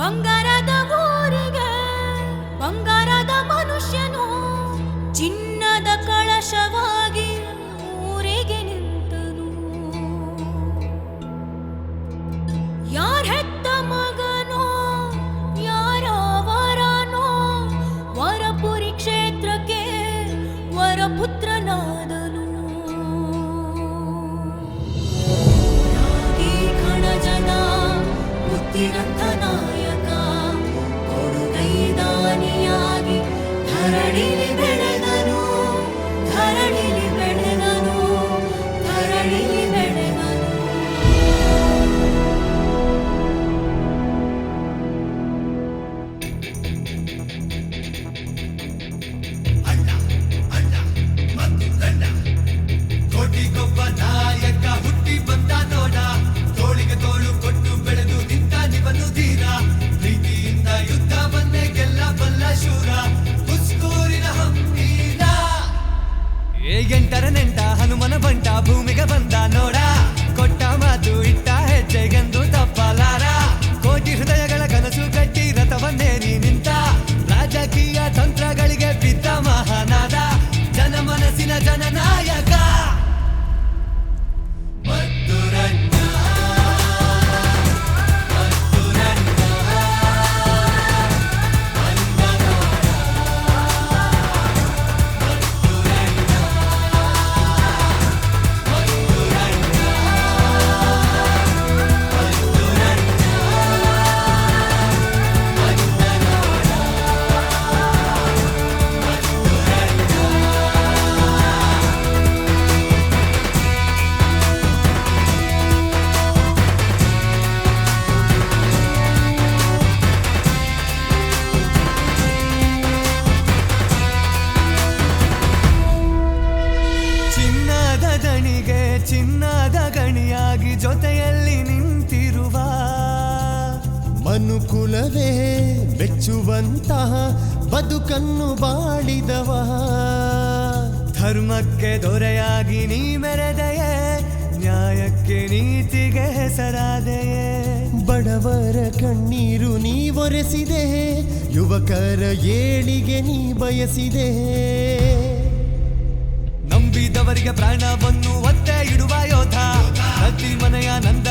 ಬಂಗಾರದ ಊರಿಗೆ ಬಂಗಾರದ ಮನುಷ್ಯನು ಚಿನ್ನದ ಕಳಶವಾಗಿ ಊರಿಗೆ ನಿಂತನು. ಯಾರ ಹೆತ್ತ ಮಗನೋ, ಯಾರ ವರನೋ ವರಪುರಿ ಕ್ಷೇತ್ರಕ್ಕೆ ವರಪುತ್ರನಾದನು. ಯಾಗಿ ಕಣಜನ மரணி ಚಿನ್ನದ ದಣಿಗೆ ಚಿನ್ನದ ಗಣಿಯಾಗಿ ಜೊತೆಯಲ್ಲಿ ನಿಂತಿರುವ ಮನುಕುಲವೇ ಮೆಚ್ಚುವಂತಹ ಬದುಕನ್ನು ಬಾಳಿದವ. ಧರ್ಮಕ್ಕೆ ದೊರೆಯಾಗಿ ನೀ ಮೆರೆದೆಯೇ ನ್ಯಾಯಕ್ಕೆ ನೀತಿಗೆ ಹೆಸರಾದೆಯೇ. ಬಡವರ ಕಣ್ಣೀರು ನೀ ಒರೆಸಿದೆ ಯುವಕರ ಏಳಿಗೆ ನೀ ಬಯಸಿದೆ. ನಂಬಿದವರಿಗೆ ಪ್ರಾಣವನ್ನು ಒತ್ತೆ ಇಡುವ ಯೋಧ. ಅತಿ ಮನೆಯ ನಂದ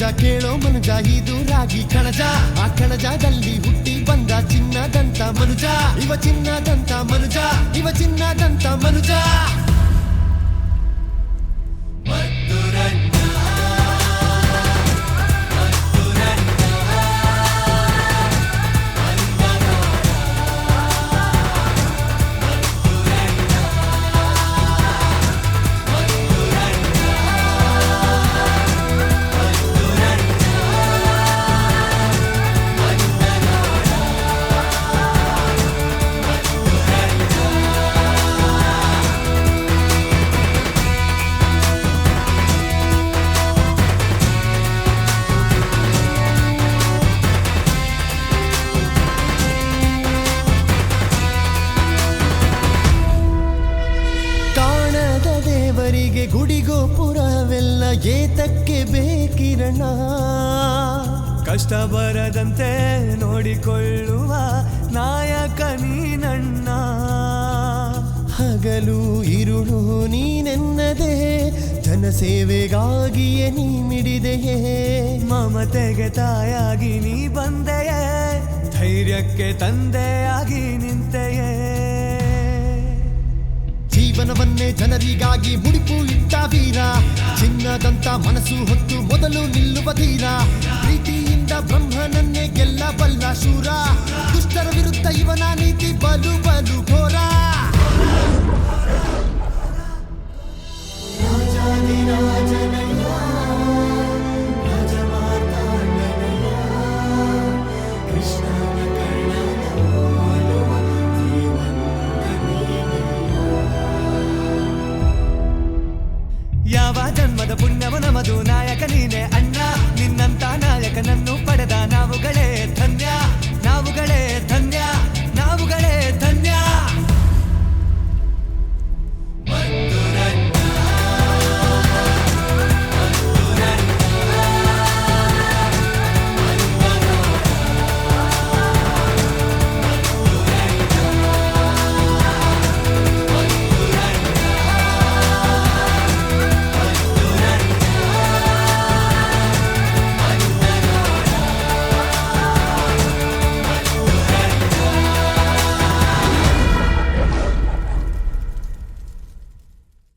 ಮನುಜ ಕೇಳೋ ಮನುಜ, ಇದು ರಾಗಿ ಕಣಜ. ಆ ಕಣಜದಲ್ಲಿ ಹುಟ್ಟಿ ಬಂದ ಚಿನ್ನದಂತ ಮನುಜ. ಇವ ಚಿನ್ನದಂತ ಮನುಜ, ಇವ ಚಿನ್ನದಂತ ಮನುಜ. ಏತಕ್ಕೆ ಬೇಕಿರಣ ಕಷ್ಟ ಬರದಂತೆ ನೋಡಿಕೊಳ್ಳುವ ನಾಯಕ ನೀನಣ್ಣ. ಹಗಲು ಇರುಳು ನೀನೆನ್ನದೆ ಜನಸೇವೆಗಾಗಿಯೇ ನೀ ಮಿಡಿದೆಯೇ ಮಮತೆಗೆ ತಾಯಾಗಿ ನೀ ಬಂದೆಯೇ ಧೈರ್ಯಕ್ಕೆ ತಂದೆಯಾಗಿ ನಿಂತೆಯೇ? ಜೀವನವನ್ನೇ ಜನರಿಗಾಗಿ ಮುಡಿಪು ಇಟ್ಟ ವೀರ. ಚಿನ್ನದಂತ ಮನಸ್ಸು ಹೊತ್ತು ಮೊದಲು ನಿಲ್ಲುವ ಧೀರ. ಪ್ರೀತಿಯಿಂದ ಬ್ರಹ್ಮನನ್ನೇ ಗೆಲ್ಲಬಲ್ಲ ಶೂರ. ಧರ್ಮದ ಪುಣ್ಯವ ನಮದು ನಾಯಕ ನೀನೆ ಅಣ್ಣ. ನಿನ್ನಂತ ನಾಯಕನನ್ನು ಪಡೆದ ನಾವುಗಳೇ ಧನ್ಯ. ನಾವುಗಳೇ ಧನ್ಯ. ನಾವುಗಳೇ ಧನ್ಯ.